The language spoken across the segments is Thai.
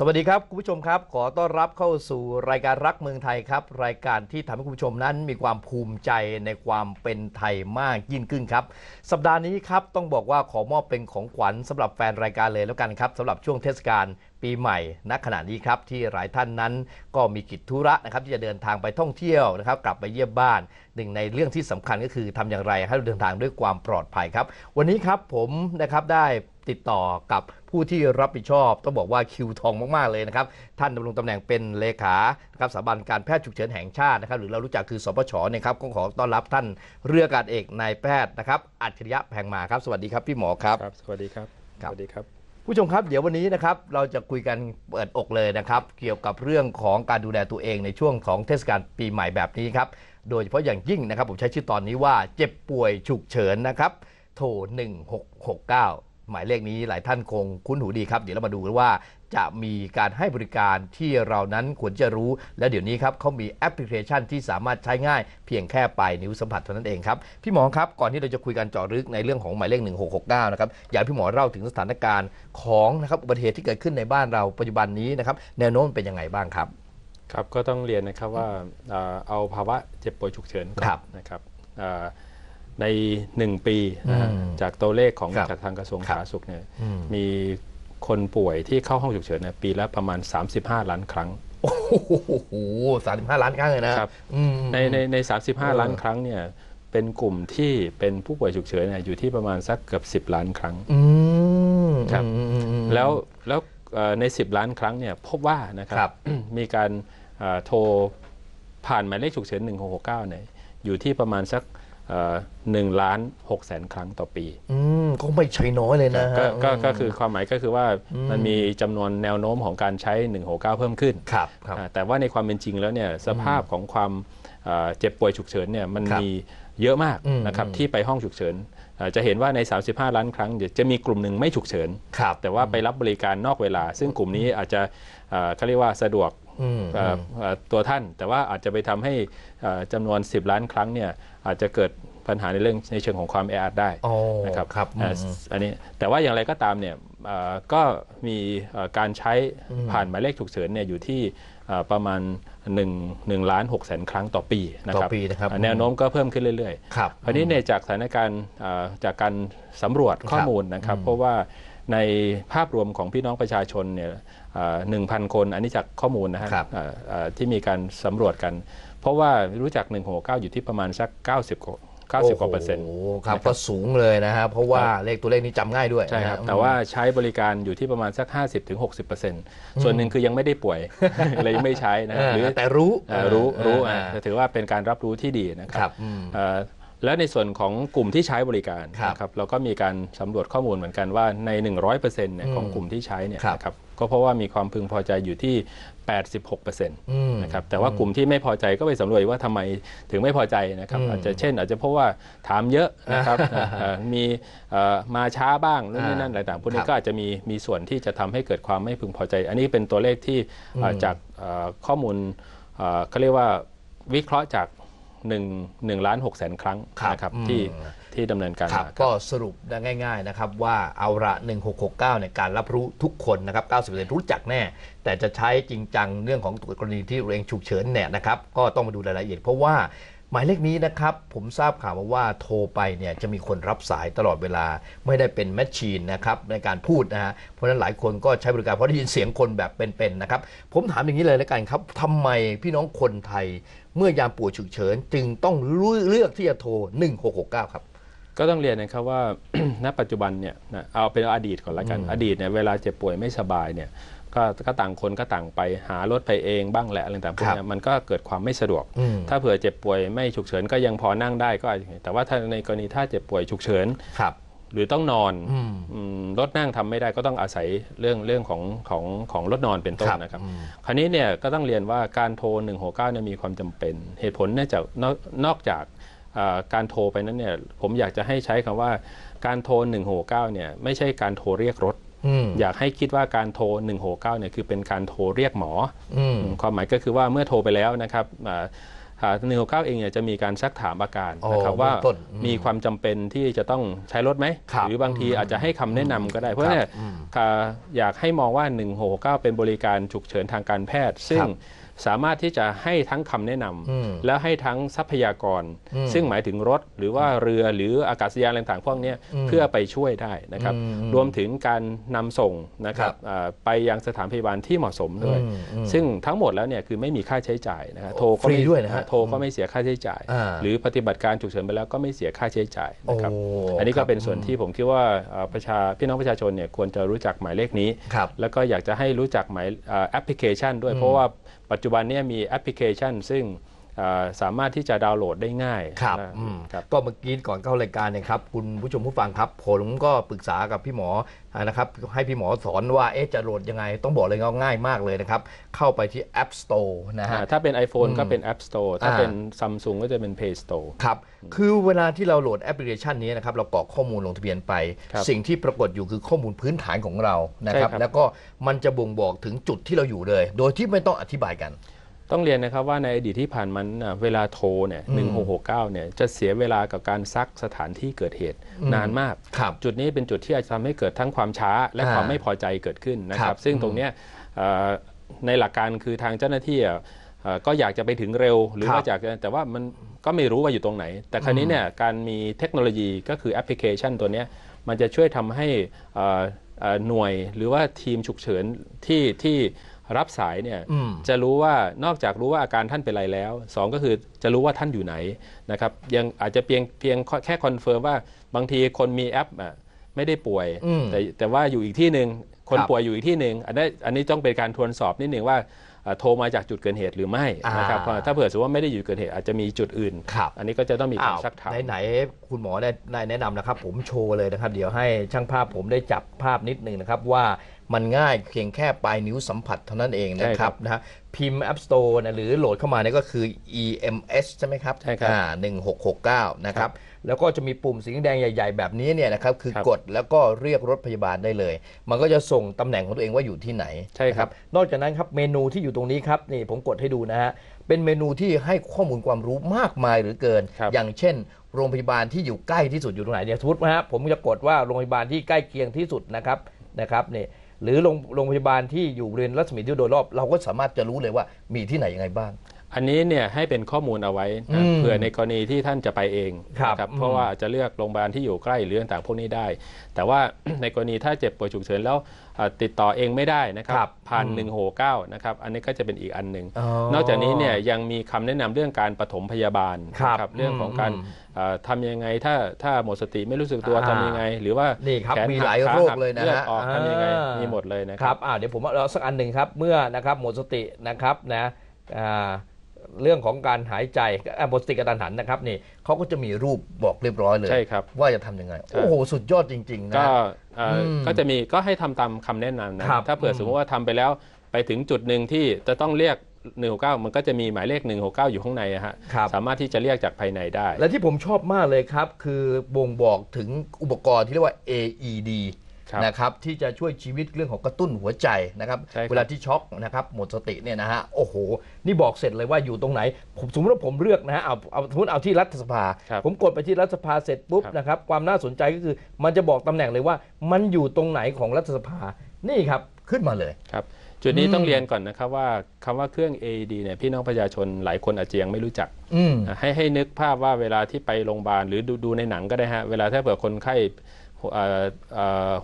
สวัสดีครับ คุณผู้ชมครับ ขอต้อนรับเข้าสู่รายการรักเมืองไทยครับ รายการที่ทำให้คุณผู้ชมนั้นมีความภูมิใจในความเป็นไทยมากยิ่งขึ้นครับ สัปดาห์นี้ครับต้องบอกว่าขอมอบเป็นของขวัญสำหรับแฟนรายการเลยแล้วกันครับสำหรับช่วงเทศกาล ปีใหม่ณขณะนี้ครับที่หลายท่านนั้นก็มีกิจธุระนะครับที่จะเดินทางไปท่องเที่ยวนะครับ กลับไปเยี่ยมบ้านหนึ่งในเรื่องที่สำคัญก็คือทำอย่างไรให้เราเดินทางด้วยความปลอดภัยครับ วันนี้ครับผมนะครับได้ติดต่อกับผู้ที่รับผิดชอบ ต้องบอกว่าคิวทองมากๆเลยนะครับ ท่านดำรงตำแหน่งเป็นเลขานะครับสถาบันการแพทย์ฉุกเฉินแห่งชาตินะครับ หรือเรารู้จักคือสปชนะครับก็ขอต้อนรับท่านเรืออากาศเอกนายแพทย์นะครับ อัจฉริยะแพงมาครับ สวัสดีครับพี่หมอครับครับสวัสดีครับครับสวัสดีครับ ผู้ชมครับ เดี๋ยววันนี้นะครับเราจะคุยกันเปิดอกเลยนะครับ เกี่ยวกับเรื่องของการดูแลตัวเองในช่วงของเทศกาลปีใหม่แบบนี้ครับ โดยเฉพาะอย่างยิ่งนะครับ ผมใช้ชื่อตอนนี้ว่าเจ็บป่วยฉุกเฉินนะครับ โทร1669 หมายเลขนี้หลายท่านคงคุ้นหูดีครับ เดี๋ยวเรามาดูกันว่า จะมีการให้บริการที่เรานั้นควรจะรู้ และเดี๋ยวนี้ครับเขามีแอปพลิเคชันที่สามารถใช้ง่าย เพียงแค่ปลายนิ้วสัมผัสเท่านั้นเองครับ พี่หมอครับ ก่อนที่เราจะคุยกันเจาะลึกในเรื่องของหมายเลข 1669 นะครับ อยากให้พี่หมอเล่าถึงสถานการณ์ของนะครับอุบัติเหตุที่เกิดขึ้นในบ้านเราปัจจุบันนี้นะครับแนวโน้มเป็นยังไงบ้างครับ ครับก็ต้องเรียนนะครับว่าเอ่อเอาภาวะเจ็บป่วยฉุกเฉินก่อครันบนะครับเอ่อใน 1 ปีนะฮะอืมจากตัวเลขของครับจากทางกระทรวงครับสาธารณสุขเนี่ยอืมมี คนป่วยที่เข้าห้องฉุกเฉินเนี่ยปีละประมาณ 35 ล้านครั้ง โอ้โหสามสิบห้าล้านครั้งเลยนะครับ อืม ในในใน 35 ล้านครั้งเนี่ยเป็นกลุ่มที่เป็นผู้ป่วยฉุกเฉินเนี่ยอยู่ที่ประมาณสักเกือบ10 ล้านครั้ง อืมครับ อืมอืมอืม แล้วแล้วเอ่อใน 10 ล้านครั้งเนี่ยพบว่านะครัครับมีการเอ่อโทรผ่านหมายเลขฉุกเฉิน1669เนี่ยอยู่ที่ประมาณสัก หนึ่งล้านหกแสนครั้งต่อปี อืมก็ไม่ใช่น้อยเลยนะก็ฮะก็มก็คือความหมายก็คือว่ามันมีจำนวนแนวโน้มของการใช้ 169 เพิ่มขึ้นครับครับอ่าแต่ว่าในความเป็นจริงแล้วเนี่ยสภาพของความเอ่อเจ็บป่วยฉุกเฉินเนี่ยมันครับมีเยอะมากอืมนะครับอืมที่ไปห้องฉุกเฉินอ่าจะเห็นว่าใน 35 ล้านครั้งเดี๋ยวจะมีกลุ่มหนึ่งไม่ฉุกเฉินครับแต่ว่าไปรับบริการนอกเวลา ซึ่งกลุ่มนี้อาจจะเอ่อเขาเรียกว่าสะดวกอืมเอ่อเอ่อตัวท่าน แต่ว่าอาจจะไปทำให้เอ่อจำนวน 10 ล้านครั้งเนี่ย อาจจะเกิดปัญหาในเรื่องในเชิงของความแออัดได้อ๋อนะครับครับเอ่ออืมอันนี้แต่ว่าอย่างไรก็ตามเนี่ยเอ่อก็มีเอ่อการใช้ผ่านหมายเลขฉุกเฉินเนี่ยอยู่ที่เอ่อประมาณ1 1ล้าน6แสนครั้งต่อปีนะต่อครับปีนะครับอ่าแนวโน้มก็เพิ่มขึ้นเรื่อยๆครับคราวนี้เนี่ยจากสถานการณ์เอ่อจากการสำรวจข้อมูลนะครับ เพราะว่าในภาพรวมของพี่น้องประชาชนเนี่ยหนึ่งพันคน อันนี้จากข้อมูลนะฮะครับเอ่อเอ่อที่มีการสำรวจกัน เพราะว่ารู้จัก 169 อยู่ที่ประมาณสัก 90กว่า90กว่าเปอร์เซ็นต์โอ้โหครับก็สูงเลยนะฮะเพราะว่าเลขตัวเลขนี้จำง่ายด้วยใช่ครับนะฮะแต่ว่าใช้บริการอยู่ที่ประมาณสัก 50-60%ส่วนหนึ่งคือยังไม่ได้ป่วย เลยยังไม่ใช้นะเออหรือแต่รู้เอ่อรู้รู้อ่า อะแต่ถือว่าเป็นการรับรู้ที่ดีนะคครัรับบอืม เอ่อ และในส่วนของกลุ่มที่ใช้บริการครับนะครับเราก็มีการสำรวจข้อมูลเหมือนกันว่าใน 100%เนี่ยอืมของกลุ่มที่ใช้เนี่ยครับนะครับก็เพราะว่ามีความพึงพอใจอยู่ที่ 86%อืมนะครับแต่ว่ากลุ่มที่ไม่พอใจก็ไปสำรวจว่าทำไมถึงไม่พอใจนะครับอืมอาจจะเช่น อาจจะเพราะว่าถามเยอะนะครับเอ่อเอ่อมีเอ่อมาช้าบ้างนู่นนี่นั่นต่างๆพวกคนี้รับก็อาจจะมีมีส่วนที่จะทำให้เกิดความไม่พึงพอใจ อันนี้เป็นตัวเลขที่เอ่อจากเอ่อข้อมูลเอ่อเขาเรียกว่าวิเคราะห์จาก 1 1ล้าน6แสนครั้งครับนะครับอืมที่ที่ดำเนินการครับมาครับก็สรุปได้ง่าย ๆนะครับ ว่าเอาละ1669เนี่ยการรับรู้ทุกคนนะครับ90%รู้จักแน่ แต่จะใช้จริงจังเรื่องของตัวกรณีที่ตัวเองฉุกเฉินเนี่ยนะครับ ก็ต้องมาดูรายละเอียดเพราะว่า หมายเลขนี้นะครับ ผมทราบข่าวมาว่าโทรไปเนี่ยจะมีคนรับสายตลอดเวลาไม่ได้เป็นแมชชีนนะครับในการพูดนะฮะเพราะฉะนั้นหลายคนก็ใช้บริการเพราะได้ยินเสียงคนแบบเป็นๆนะครับ ผมถามอย่างนี้เลยแล้วกันครับทำไมพี่น้องคนไทย เมื่อยามป่วยฉุกเฉิน จึงต้องเลือกที่จะโทร 1669 ครับ ก็ต้องเรียนนะครับว่า ณปัจจุบันเนี่ยนะเอาเป็นอดีตก่อนละกัน อดีตเนี่ยเวลาเจ็บป่วยไม่สบายเนี่ย ก็ก็ต่างคนก็ต่างไปหารถไปเองบ้างแหละอะไรต่างๆพวกครับเนี้ยมันก็เกิดความไม่สะดวกอืมถ้าเผื่อเจ็บป่วยไม่ฉุกเฉินก็ยังพอนั่งได้ก็อาจจะแต่ว่าถ้าในกรณีถ้าเจ็บป่วยฉุกเฉินครับหรือต้องนอนอืมอืมรถนั่งทำไม่ได้ก็ต้องอาศัยเรื่องเรื่องของของของรถนอนเป็นต้นครับนะครับอืมคราวนี้เนี่ยก็ต้องเรียนว่าการโทร 169เนี่ยมีความจำเป็น เหตุผลเนื่องจากนอกนอกจากอ่าการโทรไปนั้นเนี่ยผมอยากจะให้ใช้คำว่าการโทร 169เนี่ยไม่ใช่การโทรเรียกรถ อืมอยากให้คิดว่าการโทร 169เนี่ยคือเป็นการโทรเรียกหมออืมความหมายก็คือว่าเมื่อโทรไปแล้วนะครับอ่าหนึ่งหกเก้าเองเนี่ยจะมีการซักถามอาการอ๋อนะครับว่าเบื้องต้นอืมมีความจำเป็นที่จะต้องใช้รถไหมครับหรือบางทีอาจจะให้คำแนะนำก็ได้ เพราะครับเนี่ยอืมอ่าอยากให้มองว่า1669 เป็นบริการฉุกเฉินทางการแพทย์ ซึ่งครับ สามารถที่จะให้ทั้งคำแนะนำอืมแล้วให้ทั้งทรัพยากรอืมซึ่งหมายถึงรถหรือว่าเรือหรืออากาศยานอะไรต่างๆพวกเนี้ยอืมเพื่อไปช่วยได้นะครับอืมรวมถึงการนำส่งนะครับครับอ่าไปยังสถานพยาบาลที่เหมาะสมด้วยอืมอืมซึ่งทั้งหมดแล้วเนี่ยคือไม่มีค่าใช้จ่ายนะครับโทรก็ฟรีไม่ด้วยนะฮะโทรก็ไม่เสียค่าใช้จ่ายอ่าหรือปฏิบัติการฉุกเฉินไปแล้วก็ไม่เสียค่าใช้จ่ายนะครับโอ้อันนี้คก็รับเป็นส่วนที่ผมคิดว่าเอ่อประชาพี่น้องประชาชนเนี่ยควรจะรู้จักหมายเลขนี้ครับแล้วก็อยากจะให้รู้จักหมายเอ่อแอปพลิเคชันด้วยเพราะว่า ปัจจุบันนี้มีแอปพลิเคชันซึ่ง สามารถที่จะดาวน์โหลดได้ง่ายครับนะอืมครับก็เมื่อกี้ก่อนเข้ารายการเนี่ยครับคุณผู้ชมผู้ฟังครับผมก็ปรึกษากับพี่หมอนะครับให้พี่หมอสอนว่าเอ๊ะจะโหลดยังไง ต้องบอกเลยว่าง่ายมากเลยนะครับ เข้าไปที่ App Store นะฮะอ่าถ้าเป็น iPhone ก็เป็น App Store ถ้าอ่าเป็น Samsung ก็จะเป็น Play Store ครับ คือเวลาที่เราโหลดแอปพลิเคชันนี้นะครับเรากรอกข้อมูลลงทะเบียนไปครับสิ่งที่ปรากฏอยู่คือข้อมูลพื้นฐานของเรานะครับใช่ครับ แล้วก็มันจะบ่งบอกถึงจุดที่เราอยู่เลย โดยที่ไม่ต้องอธิบายกัน ต้องเรียนนะครับว่าในอดีตที่ผ่านมาน่ะเวลาโทรเนี่ย1669เนี่ยจะเสียเวลากับการซักสถานที่เกิดเหตุนานมากครับจุดนี้เป็นจุดที่อาจจะทำให้เกิดทั้งความช้าและอ่าความไม่พอใจเกิดขึ้นนะคครัรับบซึ่งตรงเนี้ยเอ่อในหลักการคือทางเจ้าหน้าที่อะเอ่อก็อยากจะไปถึงเร็ว หรือครับว่าอยากจะแต่ว่ามันก็ไม่รู้ว่าอยู่ตรงไหน แต่คราวนี้เนี่ยการมีเทคโนโลยีก็คือแอปพลิเคชันตัวเนี้ยมันจะช่วยทำให้เอ่อเอ่อหน่วยหรือว่าทีมฉุกเฉินที่ที่ รับสายเนี่ยอืมจะรู้ว่านอกจากรู้ว่าอาการท่านเป็นไรแล้วสองก็คือจะรู้ว่าท่านอยู่ไหนนะครับยังอาจจะเพียงเพียงแค่คอนเฟิร์มว่าบางทีคนมีแอปอะไม่ได้ป่วยอืมแต่แต่ว่าอยู่อีกที่หนึ่งคนครับป่วยอยู่อีกที่หนึ่งอันนี้อันนี้ต้องเป็นการทวนสอบนิดหนึ่งว่าเอ่อ โทรมาจากจุดเกิดเหตุหรือไม่นะครับอ่าเพราะถ้าเผื่อสมมติว่าไม่ได้อยู่เกิดเหตุอาจจะมีจุดอื่นครับอันนี้ก็จะต้องมีการอ้าวซักถามไหนๆคุณหมอได้ได้แนะนำนะครับ ผมโชว์เลยนะครับ เดี๋ยวให้ช่างภาพผมได้จับภาพนิดหนึ่งนะครับว่ามันง่ายเพียงแค่ปลายนิ้วสัมผัสเท่านั้นเองนะใช่คครัรับบนะฮะพิมพ์ App Store นะหรือโหลดเข้ามาเนี่ยก็คือ EMS ใช่ไหมครับใช่ครับอ่า1669นะครับแล้วก็จะมีปุ่มสีแดงใหญ่ ๆ แบบนี้เนี่ยนะครับคือครับกดแล้วก็เรียกรถพยาบาลได้เลย มันก็จะส่งตำแหน่งของตัวเองว่าอยู่ที่ไหนใช่ครับนะนอกจากนั้นครับเมนูที่อยู่ตรงนี้ครับนี่ผมกดให้ดูนะฮะเป็นเมนูที่ให้ข้อมูลความรู้มากมายเหรือเกิน ครับอย่างเช่น โรงพยาบาลที่อยู่ใกล้ที่สุดอยู่ตรงไหนเนี่ยสมมตินะฮะผมจะกดว่าโรงพยาบาลที่ใกล้เคียงที่สุดนะครับนะครับนี่หรือโรงโรงพยาบาลที่อยู่บริเวณรัศมีที่โดยรอบเราก็สามารถจะรู้เลยว่ามีที่ไหนยังไงบ้าง อันนี้เนี่ยให้เป็นข้อมูลเอาไว้นะอืมเผื่อในกรณีที่ท่านจะไปเองครับนะเพอืราะมว่าจะเลือกโรงพยาบาลที่อยู่ใกล้หรือต่างๆพวกนี้ได้ แต่ว่าในกรณีถ้าเจ็บป่วยฉุกเฉินแล้วอ่าติดต่อเองไม่ได้นะครับครับผ่านอืม169นะครับอันนี้ก็จะเป็นอีกอันหนึ่งอ๋อนอกจากนี้เนี่ยยังมีคำแนะนำเรื่องการปฐมพยาบาลครับนะเรื่องของการอืมอ่าทำยังไงถ้าถ้าหมดสติไม่รู้สึกตัวอ่าทำยังไง หรือว่านี่ครับแขนมีหักหลายขาโรคหักเลยนะเลือดฮะออกทำยังไงอ่ามีมีหมดเลยนะคครัรับบอ่าเดี๋ยวผมเอาสักอันหนึ่งครับเมื่อนะครับหมดสตินะครับนะอ่า เรื่องของการหายใจอ่าหมดสติกระตันหันนะครับนี่เขาก็จะมีรูปบอกเรียบร้อยเลย ใช่ครับ ว่าจะทำยังไงใช่โอ้โห สุดยอดจริง ๆ นะ ก็เอ่ออมก็จะมีก็ให้ทำตามคำแนะนำนะครับถ้าเผื่ออมสมมติว่าทำไปแล้วไปถึงจุดหนึ่งที่จะต้องเรียก169 มันก็จะมีหมายเลข 169 อยู่ข้างในอะฮะครับสามารถที่จะเรียกจากภายในได้ และที่ผมชอบมากเลยครับ คือบ่งบอกถึงอุปกรณ์ที่เรียกว่า AED ครับ นะครับที่จะช่วยชีวิตเรื่องของกระตุ้นหัวใจนะครับใช่ครับเวลาที่ช็อกนะครับหมดสติเนี่ยนะฮะโอ้โห นี่บอกเสร็จเลยว่าอยู่ตรงไหน ผมสมมติว่าผมเลือกนะฮะเอาเอาสมมติเอาที่รัฐสภา ครับผมกดไปที่รัฐสภาเสร็จปุ๊บครับ นะครับความน่าสนใจก็คือมันจะบอกตำแหน่งเลยว่า มันอยู่ตรงไหนของรัฐสภานี่ครับขึ้นมาเลย ครับจุดนี้อืมต้องเรียนก่อนนะครับว่าคำว่าเครื่อง AED เนี่ยพี่น้องประชาชนหลายคนอาจจะยังไม่รู้จัก อืม ให้ให้นึกภาพว่าเวลาที่ไปโรงพยาบาลหรือดูดูในหนังก็ได้ฮะเวลาถ้าเผื่อคนไข้เอ่อเอ่อ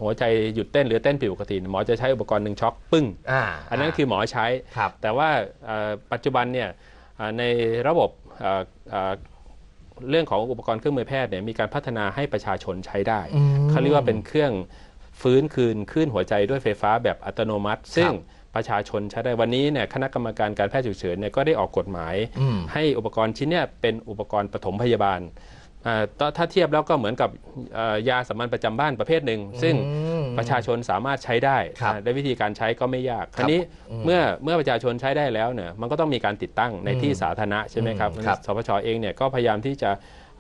หัวใจหยุดเต้นหรือเต้นผิดปกติ หมอจะใช้อุปกรณ์หนึ่งช็อคปึ้งอ่าอันนั้นคือหมอใช้ครับแต่ว่าเอ่อปัจจุบันเนี่ยเอ่อในระบบเอ่อเอ่อเรื่องของอุปกรณ์เครื่องมือแพทย์เนี่ยมีการพัฒนาให้ประชาชนใช้ได้อืมเขาเรียกว่าเป็นเครื่องฟื้นคืนคลื่นหัวใจด้วยไฟฟ้าแบบอัตโนมัติ ซึ่งประชาชนใช้ได้วันนี้เนี่ยคณะกรรมการการแพทย์ฉุกเฉินเนี่ยก็ได้ออกกฎหมายอืมให้อุปกรณ์ชิ้นเนี้เป็นอุปกรณ์ปฐมพยาบาลอ่า ถ้าถ้าเทียบแล้วก็เหมือนกับเอ่อยาสามัญประจำบ้านประเภทหนึ่ง ซึ่งอืมประชาชนสามารถใช้ได้ครับอ่าด้วยวิธีการใช้ก็ไม่ยากคครับราวนี้อืมเมื่อเมื่อประชาชนใช้ได้แล้วเนี่ยมันก็ต้องมีการติดตั้งในที่สาธารณะใช่ไหมครับอืมครับสพชเองเนี่ยก็พยายามที่จะ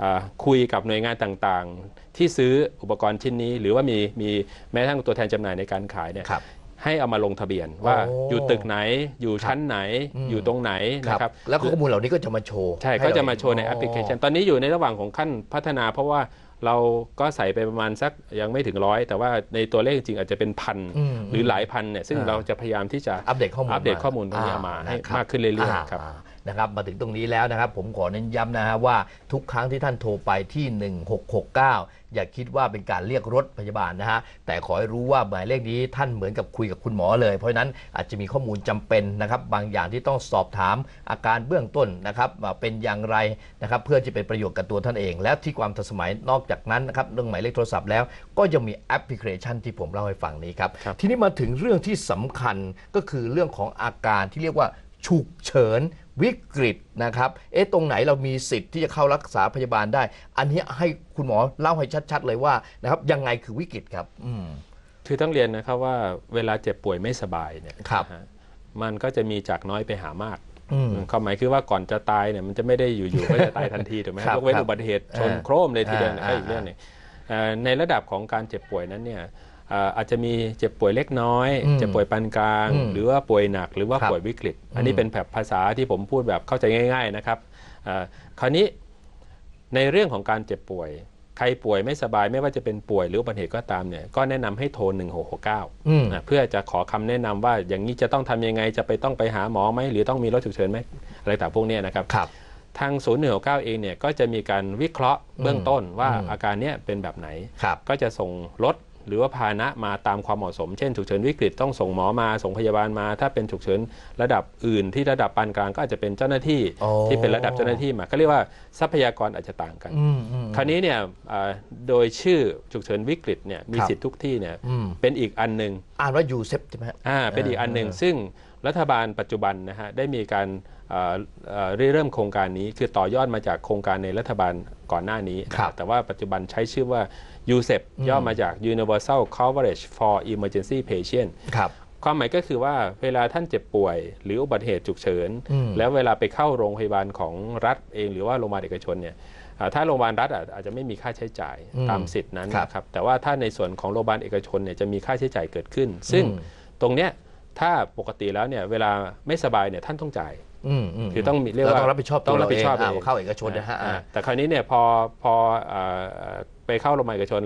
อ่าคุยกับหน่วยงานต่างๆ ที่ซื้ออุปกรณ์ชิ้นนี้ หรือว่ามีมีแม้กระทั่งตัวแทนจำหน่ายในการขายเนี่ยครับ ให้เอามาลงทะเบียนว่าโอ้อยู่ตึกไหนอยู่ชั้นไหนอืม อยู่ตรงไหนครันะครับ แล้วข้อมูลเหล่านี้ก็จะมาโชว์ใช่ห้ก็เราจะมาโชว์ในห็แอปพลิเคชัน ตอนนี้อยู่ในระหว่างของขั้นพัฒนาเพราะว่าเราก็ใส่ไปประมาณสักยังไม่ถึงร้อย แต่ว่าในตัวเลขจริงๆอาจจะเป็นพันอืมหรือหลายพันเนี่ยซึ่งอ่า เราจะพยายามที่จะอัปเดตข้อมูลอัปเดตข้อมูลตรงนี้เอามาให้นะครับมากขึ้นเรื่อยๆครับา นะครับมาถึงตรงนี้แล้วนะครับ ผมขอเน้นย้ำนะฮะว่าทุกครั้งที่ท่านโทรไปที่ 1669 อย่าคิดว่าเป็นการเรียกรถพยาบาลนะฮะแต่ขอให้รู้ว่าหมายเลขนี้ท่านเหมือนกับคุยกับคุณหมอเลย เพราะฉะนั้นอาจจะมีข้อมูลจำเป็นนะครับบางอย่างที่ต้องสอบถามอาการเบื้องต้นนะครับว่าเป็นอย่างไรนะครับเพื่อจะเป็นประโยชน์กับตัวท่านเอง และที่ความทันสมัยนอกจากนั้นนะครับเรื่องหมายเลขโทรศัพท์แล้วก็ยังมีแอปพลิเคชันที่ผมเล่าให้ฟังนี้ครับครับทีนี้มาถึงเรื่องที่สำคัญก็คือเรื่องของอาการที่เรียกว่าฉุกเฉิน วิกฤตนะครับ เอ๊ะ ตรงไหนเรามีสิทธิ์ที่จะเข้ารักษาพยาบาลได้ อันนี้ให้คุณหมอเล่าให้ชัด ๆ เลยว่านะครับยังไงคือวิกฤตครับอืมคือต้องเรียนนะครับว่าเวลาเจ็บป่วยไม่สบายเนี่ยครับนะฮะมันก็จะมีจากน้อยไปหามากอืมความหมายคือว่าก่อนจะตายเนี่ยมันจะไม่ได้อยู่ๆก็จะตายทันทีถูกไหมครับยกเว้นครับอุบัติเหตุชนอ่าโครมเลยทีเดียวเนี่ยอ่าก็อีกเรื่องหนึงเอ่อในระดับของการเจ็บป่วยนั้นเนี่ยเอ่ออาจจะมีเจ็บป่วยเล็กน้อยอืมเจ็บป่วยปานกลางอืมหรือว่าป่วยหนักหรือว่าครับป่วยวิกฤต อันนี้เป็นแบบภาษาที่ผมพูดแบบเข้าใจง่าย ๆนะครับเอ่อคราวนี้ในเรื่องของการเจ็บป่วย ใครป่วยไม่สบายไม่ว่าจะเป็นป่วยหรืออุบัติเหตุก็ตามเนี่ยก็แนะนำให้โทร 1669อืมนะเพื่อจะขอคำแนะนำว่าอย่างนี้จะต้องทำยังไงจะไปต้องไปหาหมอไหมหรือต้องมีรถฉุกเฉินไหมอะไรต่างพวกเนี้ยนะครับครับทางศูนย์หนึ่งเก้าเองเนี่ยก็จะมีการวิเคราะห์เบื้องต้นว่าอืมอาการเนี้ยเป็นแบบไหนครับก็จะส่งรถ หรือว่าพาหนะมาตามความเหมาะสม เช่นฉุกเฉินวิกฤตต้องส่งหมอมาส่งพยาบาลมา ถ้าเป็นฉุกเฉินระดับอื่น ที่ระดับปานกลางก็อาจจะเป็นเจ้าหน้าที่อ๋อ ที่เป็นระดับเจ้าหน้าที่มาก็เรียกว่าทรัพยากรอาจจะต่างกัน อืมอืม คราวนี้เนี่ยอ่าโดยชื่อฉุกเฉินวิกฤตเนี่ยมีครับ สิทธิ์ทุกที่เนี่ยอืมเป็นอีกอันหนึ่ง อ่านว่ายูเซฟใช่ไหมฮะ อ่าเป็นอีกอันหนึ่งเออซึ่ง รัฐบาลปัจจุบันนะฮะได้มีการเอ่อเอ่อริเริ่มโครงการนี้คือต่อยอดมาจากโครงการในรัฐบาลก่อนหน้านี้นะฮะครับแต่ว่าปัจจุบันใช้ชื่อว่า USEP ย่อมาจาก Universal Coverage for Emergency Patient ครับความหมายก็คือว่าเวลาท่านเจ็บป่วย หรืออุบัติเหตุฉุกเฉินอืมแล้วเวลาไปเข้าโรงพยาบาลของรัฐเองหรือว่าโรงพยาบาลเอกชนเนี่ยอ่าถ้าโรงพยาบาลรัฐอะอาจจะไม่มีค่าใช้จ่ายอืมตามสิทธินั้นครับนะครับแต่ว่าถ้าในส่วนของโรงพยาบาลเอกชนเนี่ยจะมีค่าใช้จ่ายเกิดขึ้น ซึ่งอืมตรงเนี้ย ถ้าปกติแล้วเนี่ยเวลาไม่สบายเนี่ยท่านต้องจ่ายอืมอืมคือต้องมีเรียกว่าต้องรับผิดชอบต้องรับผิดชอบตัวเาเองเข้าเอกชนนะฮะอ่าอ่าแต่คราวนี้เนี่ยพอพออ่าอ่าไปเข้าโรงพยาบาลเอกชน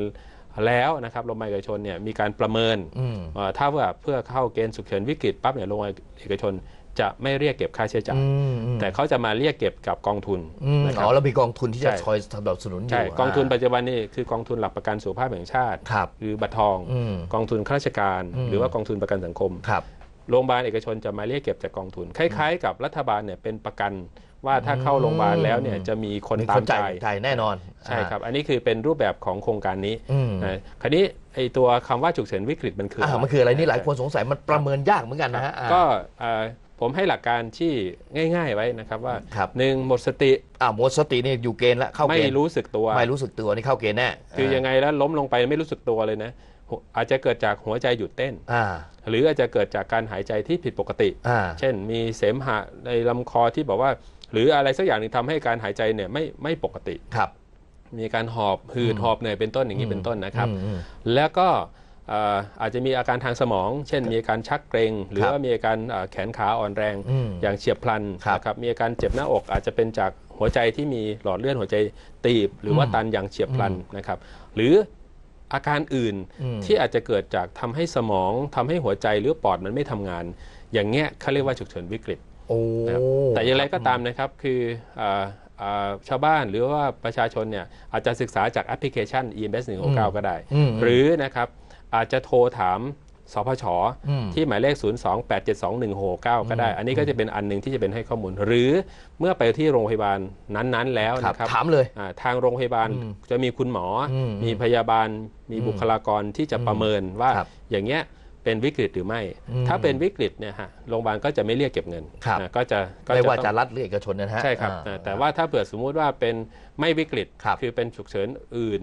แล้วนะครับโรงพยาบาลเอกชนเนี่ยมีการประเมินอืมอ่าถ้าว่าเพื่อเข้าเกณฑ์ฉุกเฉินวิกฤตปั๊บเนี่ยโรงพยาบาลเอกชนจะไม่เรียกเก็บค่าใช้จ่ายอืมอืมแต่เขาจะมาเรียกเก็บกับกองทุนอืมนะคอ๋รับอเรามีกองทุนที่จะใช่คอยสนับสนุนอยู่ใช่กองทุนปัจจุบันนี่คือกองทุนหลักประกันสุขภาพแห่งชาติครับคือบัตรทองอืมกองทุนข้าราชการอืมหรือว่ากองทุนประกันสังคมครับ โรงพยาบาลเอกชนจะมาเรียกเก็บจากกองทุน คล้ายๆ กับรัฐบาลเนี่ยเป็นประกันว่าถ้าเข้าโรงพยาบาลแล้วเนี่ยจะมีคนมีตาคมนจ่าจ่ายยจ่ายแน่นอน ใช่ครับ อันนี้คือเป็นรูปแบบของโครงการนี้อืมนะคราวนี้ไอตัวคำว่าฉุกเฉินวิกฤตมันคืออ่าอะไรมันคืออะไรนี่หลายคนสงสัยมันประเมินยากเหมือนกันนะฮะอ่าก็เอ่อผมให้หลักการที่ง่าย ๆไว้นะครับว่าครับหนึ่งหมดสติอ่าหมดสตินี่อยู่เกณฑ์แล้วเข้าไม่เกณฑ์รู้สึกตัวไม่รู้สึกตัวนี่เข้าเกณฑ์แน่คือยังไงแล้วล้มลงไปไม่รู้สึกตัวเลยนะหัว อาจจะเกิดจากหัวใจหยุดเต้นอ่าหรืออาจจะเกิดจากการหายใจที่ผิดปกติอ่าเช่นมีเสมหะในลำคอที่บอกว่า หรืออะไรสักอย่างหนึงทำให้การหายใจเนี่ยไม่ไม่ปกติครับมีการหอบหืดหอบเหนื่อยเป็นต้นอย่างนี้เป็นต้นนะครับอืมอืมแล้วก็เอ่ออาจจะมีอาการทางสมอง เช่นมีอาการชักเกร็งหรือครับว่ามีอาการเอ่อแขนขาอ่อนแรงอืมอย่างเฉียบพลันครับนะครับมีอาการเจ็บหน้าอกอาจจะเป็นจากหัวใจที่มีหลอดเลือดหัวใจตีบ หรือว่าอืมตันอย่างเฉียบพลันนะครับ หรือ อาการอื่นอืมที่อาจจะเกิดจากทำให้สมองทำให้หัวใจหรือปอดมันไม่ทำงาน อย่างเงี้ยเขาเรียกว่าฉุกเฉินวิกฤตโอ้นะครับแต่อย่างไรก็ตามนะครับคืออ่าอ่าชาวบ้านหรือว่าประชาชนเนี่ยอาจจะศึกษาจากแอปพลิเคชัน EMS 169ก็ได้อืมหรือนะครับอาจจะโทรถาม สพชอืมที่หมายเลข 028721669 ก็ได้ อันนี้ก็จะเป็นอันหนึ่งที่จะเป็นให้ข้อมูล หรือเมื่อไปที่โรงพยาบาลนั้นๆ แล้วครับนะครับถามเลยอ่าทางโรงพยาบาลอืมจะมีคุณหมออมมีพยาบาลมีบุคลากรที่จะประเมินว่าครับอย่างเงี้ยเป็นวิกฤตหรือไม่อืมถ้าเป็นวิกฤตเนี่ยฮะโรงพยาบาลก็จะไม่เรียกเก็บเงินครับนะก็จะก็ไม่ว่าต้องจะรัฐหรือเอกชนนะฮะใช่ครับอ่าแต่ว่าถ้าเผื่อสมมุติว่าเป็นไม่วิกฤตครับอเป็นฉุกเฉินอื่น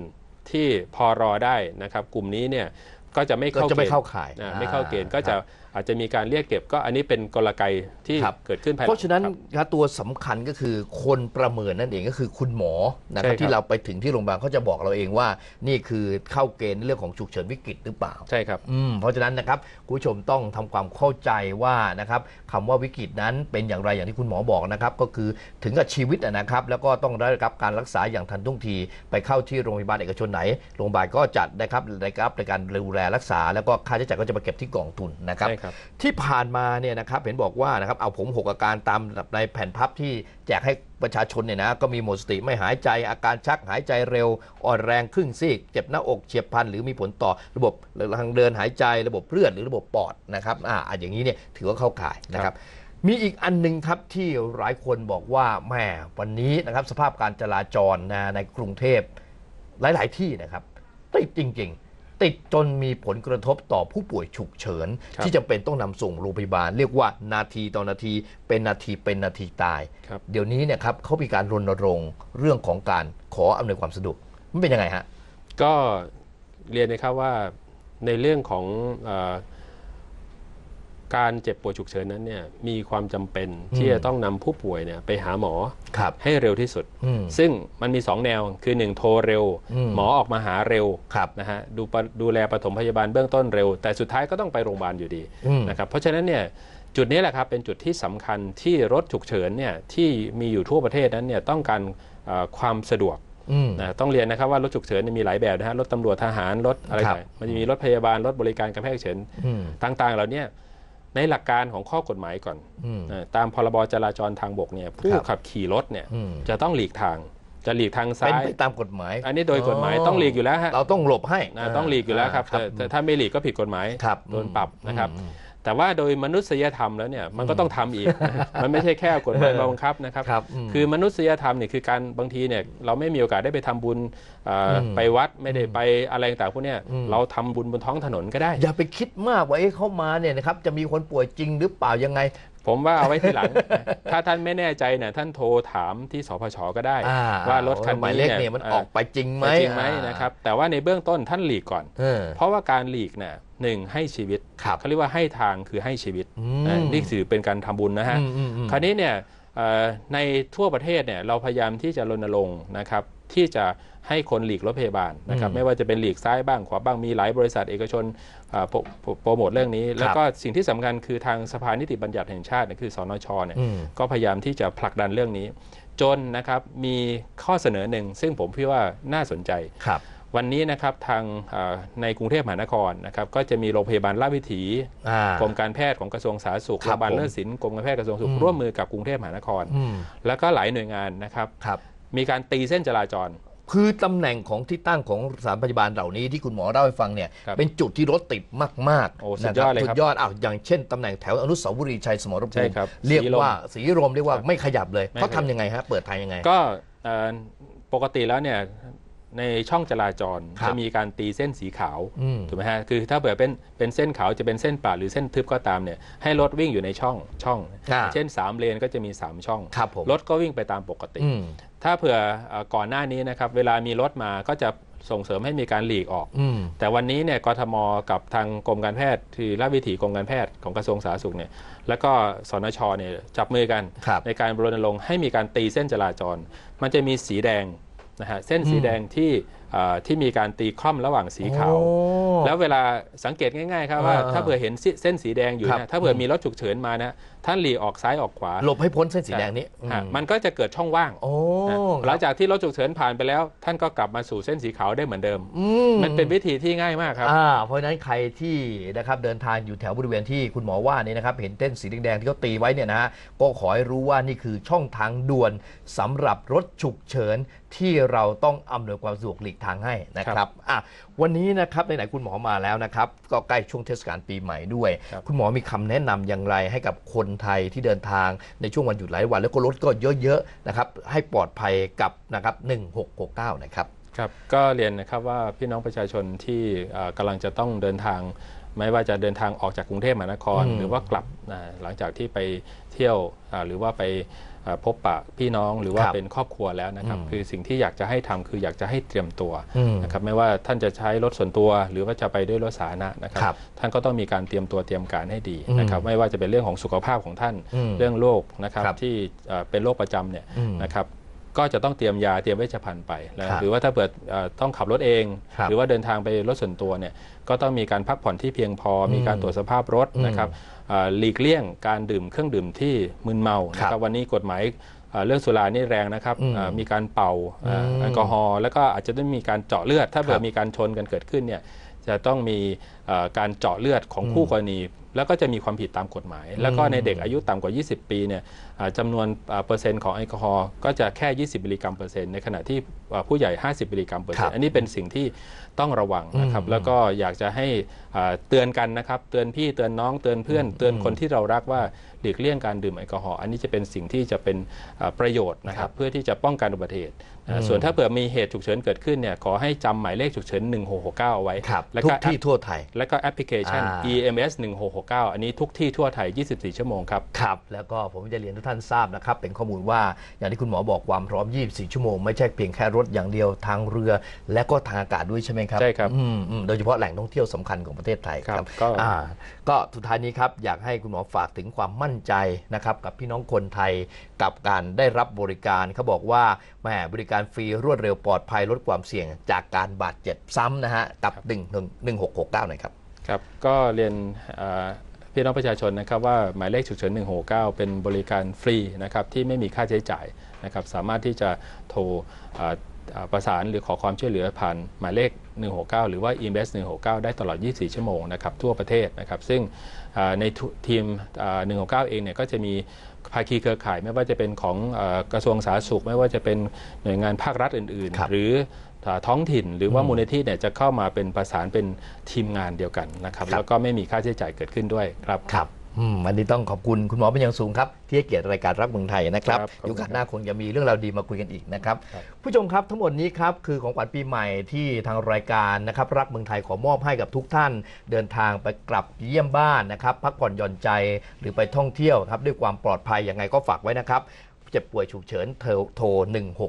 ที่พอรอได้นะครับ กลุ่มนี้เนี่ย ก็จะไม่ก็เข้าจะไม่กณฑ์เข้าข่ายอ่าอ่าไม่เข้าเกณฑ์ก็จะ อาจจะมีการเรียกเก็บก็อันนี้เป็นกลไกที่ครับ เกิดขึ้นภายหลังเพราะฉะนั้นครับครับตัวสำคัญก็คือคนประเมินนั่นเองก็คือคุณหมอนะคใช่รับครับ ที่เราไปถึงที่โรงพยาบาลเขาจะบอกเราเองว่า นี่คือเข้าเกณฑ์เรื่องของฉุกเฉินวิกฤตหรือเปล่า ใช่ครับ อืมเพราะฉะนั้นนะครับคุณผู้ชมต้องทำความเข้าใจว่านะครับคำว่าวิกฤตนั้นเป็นอย่างไรอย่างที่คุณหมอบอกนะครับ ก็คือถึงกับชีวิตอะนะครับ แล้วก็ต้องได้รับการรักษาอย่างทันท่วงที ไปเข้าที่โรงพยาบาลเอกชนไหนโรงพยาบาลก็จัดนะครับในครับในการดูแลรักษา แล้วก็ค่าใช้จ่ายก็จะมาเก็บที่กองทุนนะครับ ใช่ครับที่ผ่านมาเนี่ยนะครับเห็นบอกว่านะครับเอาผมหกอาการตามในแผ่นพับที่แจกให้ประชาชนเนี่ยนะก็มีหมดสติไม่หายใจอาการชักหายใจเร็ว อ่อนแรงครึ่งซีก เจ็บหน้าอกเฉียบพลันหรือมีผลต่อระบบทางเดินหายใจ ระบบเลือดหรือระบบปอดนะครับอ่าอะอย่างนี้เนี่ยถือว่าเข้าข่ายนะครับมีอีกอันหนึงครับที่หลายคนบอกว่าแหมวันนี้นะครับสภาพการจราจรนะในกรุงเทพหลาย ๆ ที่นะครับติดจริง ๆ ติดจนมีผลกระทบต่อผู้ป่วยฉุกเฉิน ครับที่จำเป็นต้องนำส่งโรงพยาบาล เรียกว่านาทีต่อนาที เป็นนาทีเป็นนาทีตาย ครับ เดี๋ยวนี้เนี่ยครับเขามีการรณรงค์เรื่องของการขออำนวยความสะดวกมันเป็นยังไงฮะ ก็เรียนนะครับว่าในเรื่องของเออ การเจ็บป่วยฉุกเฉินนั้นเนี่ยมีความจำเป็นที่จะต้องนำผู้ป่วยเนี่ยไปหาหมอครับให้เร็วที่สุดอืมซึ่งมันมี 2 แนวคือ 1 โทรเร็วอืมหมอออกมาหาเร็วครับนะฮะดูปะดูแลปฐมพยาบาลเบื้องต้นเร็ว แต่สุดท้ายก็ต้องไปโรงพยาบาลอยู่ดีอืมนะครับเพราะฉะนั้นเนี่ยจุดนี้แหละครับเป็นจุดที่สำคัญที่รถฉุกเฉินเนี่ยที่มีอยู่ทั่วประเทศนั้นเนี่ยต้องการเอ่อความสะดวกอืมนะต้องเรียนนะครับว่ารถฉุกเฉินเนี่ยมีหลายแบบนะฮะรถตำรวจทหารรถอะไรครับต่างมันจะมีรถพยาบาลรถบริการการแพทย์ฉุกเฉินอืมต่างๆเหล่าเนี้ ในหลักการของข้อกฎหมายก่อนอืมนะตามพรบจราจรทางบกเนี่ยผู้ครับขับขี่รถเนี่ยอืมจะต้องหลีกทางจะหลีกทางเป็นซ้ายไปตามกฎหมาย อันนี้โดยกฎหมายต้องหลีกอยู่แล้วฮะเราต้องหลบให้นะต้องหลีกอยู่แล้วครับแต่แต่ถ้าไม่หลีกก็ผิดกฎหมายครับโดนปรับนะครับอืม แต่ว่าโดยมนุษยธรรมแล้วเนี่ยมันก็ต้องทำอีก มันไม่ใช่แค่เอากฎหมายมาบังคับนะครับครับอืมคือมนุษยธรรมเนี่ยคือการบางทีเนี่ยเราไม่มีโอกาสได้ไปทำบุญเอ่ออมไปวัดไม่ได้ไปอะไรต่างๆพวกเนี้ยอืมเราทำบุญบนท้องถนนก็ได้ อย่าไปคิดมากว่าเอ๊ะเข้ามาเนี่ยนะครับจะมีคนป่วยจริงหรือเปล่ายังไง ผมว่าเอาไว้ทีหลัง ถ้าท่านไม่แน่ใจเนี่ยท่านโทรถามที่สพชก็ได้อ่ว่ารถคันหมายนี้เลขเนี่ยเนี่ยมันเอ่อออกไปจริงไหมไปจริงไหมอ่านะครับแต่ว่าในเบื้องต้นท่านหลีกก่อนเออเพราะว่าการหลีกเนี่ยหนึ่งให้ชีวิตครับเขาเรียกว่าให้ทางคือให้ชีวิตอืมนะนี่ถือเป็นการทำบุญนะฮะอืมอืมอืมคราวนี้เนี่ยเอ่อในทั่วประเทศเนี่ยเราพยายามที่จะรณรงค์นะครับที่จะ ให้คนหลีกรถพยาบาลนะครับอืมไม่ว่าจะเป็นหลีกซ้ายบ้างขวาบ้างมีหลายบริษัทเอกชนอ่าโปรโปรโปรโมทเรื่องนี้ แล้วก็สิ่งที่สำคัญคือทางสภานิติบัญญัติแห่งชาติเนี่ยคือสนชเนี่ยอืมก็พยายามที่จะผลักดันเรื่องนี้ จนนะครับมีข้อเสนอหนึ่งซึ่งผมคิดว่าน่าสนใจครับวันนี้นะครับทางอ่าในกรุงเทพมหานครนะครับก็จะมีโรงพยาบาลราชวิถีอ่ากรมการแพทย์ของกระทรวงสาธารณสุขครัโรบงพยาบาลผมเลิศศิลป์กรมการแพทย์กระทรวงสาธารณสุอืขมร่วมมือกับกรุงเทพมหานครอืมแล้วก็หลายหน่วยงานนะครับครับมีการตีเส้นจราจร คือตำแหน่งของที่ตั้งของสถานพยาบาลเหล่านี้ที่คุณหมอเล่าให้ฟังเนี่ยครับเป็นจุดที่รถติดมากๆโอ้สุดยอดเลยนะครับสุดยอดอ้าวอย่างเช่นตำแหน่งแถวอนุสาวรีย์ชัยสมรภูใช่มิครับเรียกสีลมว่าสีลมเรียกว่าครับไม่ขยับเลยไม่เขาขยับ ทำยังไงฮะเปิดทางยังไง ก็เอ่อปกติแล้วเนี่ย ในช่องจราจรครับจะมีการตีเส้นสีขาวอืมถูกไหมฮะคือถ้าเผื่อเป็นเป็นเส้นขาวจะเป็นเส้นป่าดหรือเส้นทึบก็ตามเนี่ยให้รถวิ่งอยู่ในช่องช่องอ่าเช่น 3 เลนก็จะมี 3 ช่องครับผมรถก็วิ่งไปตามปกติอืมถ้าเผื่อเอ่อก่อนหน้านี้นะครับเวลามีรถมาก็จะส่งเสริมให้มีการหลีกออกอืมแต่วันนี้เนี่ยกทมกับทางกรมการแพทย์ที่ราชวิถีกรมการแพทย์ของกระทรวงสาธารณสุขเนี่ยแล้วก็สนชเนี่ยจับมือกันครับในการรณรงค์ให้มีการตีเส้นจราจร มันจะมีสีแดง นะฮะเส้นสีแดงที่เอ่อ ที่มีการตีคล่อมระหว่างสีขาวโอ้แล้วเวลาสังเกตง่ายๆครับว่าอ่าถ้าเผื่อเห็นเส้นสีแดงอยู่ครับนะถ้าเผื่อมีรถฉุกเฉินมานะท่านหลีกออกซ้ายออกขวาหลบให้พ้นเส้นสีแดงนี้ฮะอืมันก็จะเกิดช่องว่างโอ้นะหลังจากที่รถฉุกเฉินผ่านไปแล้ว ท่านก็กลับมาสู่เส้นสีขาวได้เหมือนเดิมอืมันเป็นวิธีที่ง่ายมากครับอ่าเพราะฉะนั้นใครที่นะครับเดินทางอยู่แถวบริเวณที่คุณหมอว่านี่นะครับ เห็นเส้นสีแดงๆที่เขาตีไว้เนี่ยนะฮะก็ขอให้รู้ว่านี่คือช่องทางด่วนสำหรับรถฉุกเฉินที่เราต้องอำนวยความสะดวกหลีกทางให้นะครับอะวันนี้นะครับไหนๆคุณหมอมาแล้วนะครับ ก็ใกล้ช่วงเทศกาลปีใหม่ด้วยครับคุณหมอมีคำแนะนำอย่างไรให้กับคนไทยที่เดินทางในช่วงวันหยุดหลายวัน แล้วก็รถก็เยอะๆนะครับให้ปลอดภัยกับนะครับ1669นะครับครับก็เรียนนะครับว่าพี่น้องประชาชนที่เอ่อกำลังจะต้องเดินทางไม่ว่าจะเดินทางออกจากกรุงเทพมหานครอืมหรือว่ากลับนะหลังจากที่ไปเที่ยวอ่าหรือว่าไปเอ่อ พบปะพี่น้องหรือว่าครับเป็นครอบครัวแล้วนะครับอืมคือสิ่งที่อยากจะให้ทำคืออยากจะให้เตรียมตัวอืมนะครับไม่ว่าท่านจะใช้รถส่วนตัว หรือว่าจะไปด้วยรถสาธารณะนะครับครับท่านก็ต้องมีการเตรียมตัวเตรียมการให้ดีอืมนะครับ ไม่ว่าจะเป็นเรื่องของสุขภาพของท่านอืมเรื่องโรคนะครับครับที่เอ่อเป็นโรคประจำเนี่ยอืมนะครับ ก็จะต้องเตรียมยาเตรียมเวชภัณฑ์ไปแล้วครับหรือว่าถ้าเกิดเอ่อต้องขับรถเองครับหรือว่าเดินทางไปรถส่วนตัวเนี่ยก็ต้องมีการพักผ่อนที่เพียงพอ มีการตรวจสภาพรถอืมนะครับเอ่อหลีกเลี่ยงการดื่มเครื่องดื่มที่มึนเมานะคครัรับบวันนี้กฎหมายเอ่อเรื่องสุรานี่แรงนะครับอืมเอ่อมีการเป่าเอ่ออมแอลกอฮอล์แล้วก็อาจจะต้องมีการเจาะเลือด ถ้าเกิคดรับมีการชนกันเกิดขึ้นเนี่ยจะต้องมีเอ่อการเจาะเลือดของคู่กรณี แล้วก็จะมีความผิดตามกฎหมาย แล้วก็ในเด็กอายุต่ำกว่า 20 ปีเนี่ยอ่าจำนวนอ่าเปอร์เซ็นต์ของแอลกอฮอล์ก็จะแค่ 20 มิลลิกรัมเปอร์เซ็นต์ในขณะที่อ่าผู้ใหญ่ 50 มิลลิกรัมเปอร์เซ็นครับต์อันนี้เป็นสิ่งที่ต้องระวังนะครับอืมแล้วก็อยากจะให้อ่าเตือนกันนะครับเตือนพี่เตือนน้องเตือนเพื่อน เตือนคนที่เรารักว่า หลีกเลี่ยงการดื่มแอลกอฮอล์อันนี้จะเป็นสิ่งที่จะเป็นอ่าประโยชน์นะครับเพื่อที่จะป้องกันอุบัติเหตุนะอืมส่วนถ้าเผื่อมีเหตุฉุกเฉินเกิดขึ้นเนี่ยขอให้จำหมายเลขฉุกเฉิน 1669 เอาไว้ครับแล้วทุก็กที่ทั่วไทย และก็แอปพลิเคชันอ่า EMS 1669 อันนี้ทุกที่ทั่วไทย 24 ชั่วโมงครับครับแล้วก็ผมจะเรียนทุกท่านทราบนะครับเป็นข้อมูลว่าอย่างที่คุณหมอบอกความพร้อม 24 ชั่วโมง ไม่ใช่เพียงแค่รถอย่างเดียวทางเรือ และก็ทางอากาศด้วยใช่ไหมครับใช่ครับอืมอืมโดยเฉพาะแหล่งท่องเที่ยวสำคัญของประเทศไทยคครัรับบก็อ่าก็สุดท้ายนี้ครับอยากให้คุณหมอฝากถึงความมั่นใจนะครับกับพี่น้องคนไทยกับการได้รับบริการเขาบอกว่าแหมบริการฟรีรวดเร็วปลอดภัยลดความเสี่ยงจากการบาดเจ็บซ้ำนะฮะกับ1 1 1 6 6 9หน่อยครับครับก็เรียนเอ่อพี่น้องประชาชนนะครับว่าหมายเลขฉุกเฉิน 169 เป็นบริการฟรีนะครับที่ไม่มีค่าใช้จ่ายนะครับสามารถที่จะโทรเอ่อเอ่อ ประสานหรือขอความช่วยเหลือผ่านหมายเลข 169 หรือว่า EMS 169 ได้ตลอด 24 ชั่วโมงนะครับทั่วประเทศนะครับ ซึ่งเอ่อในทุทีมเอ่อ169 เองเนี่ยก็จะมีภาคีเครือข่ายไม่ว่าจะเป็นของเอ่อกระทรวงสาธารณสุข ไม่ว่าจะเป็นหน่วยงานภาครัฐอื่นครับๆหรืออ่าท้องถิ่นหรือว่ามูลนิธิเนี่ยจะเข้ามาเป็นประสานเป็นทีมงานเดียวกันนะครับครับแล้วก็ไม่มีค่าใช้จ่ายเกิดขึ้ขึ้นด้วยครับครับ อืมวันนี้ต้องขอบคุณคุณหมอเป็นอย่างสูงครับ ที่ให้เกียรติรายการรักเมืองไทยนะครับครับขอบคุณโอกาสหน้าคงจะมีเรื่องราวดีมาคุยกันอีกนะครับ ครับ ผู้ชมครับทั้งหมดนี้ครับคือของขวัญปีใหม่ที่ทางรายการนะครับรักเมืองไทยขอมอบให้กับทุกท่าน เดินทางไปกลับเยี่ยมบ้านนะครับ พักผ่อนหย่อนใจหรือไปท่องเที่ยวครับด้วยความปลอดภัยยังไงก็ฝากไว้นะครับเจ็บป่วยฉุกเฉินโทรโทร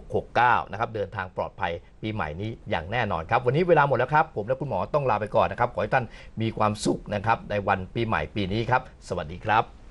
1669 นะครับ เดินทางปลอดภัยปีใหม่นี้อย่างแน่นอนครับ วันนี้เวลาหมดแล้วครับ ผมและคุณหมอต้องลาไปก่อนนะครับ ขอให้ท่านมีความสุขนะครับในวันปีใหม่ปีนี้ครับ สวัสดีครับ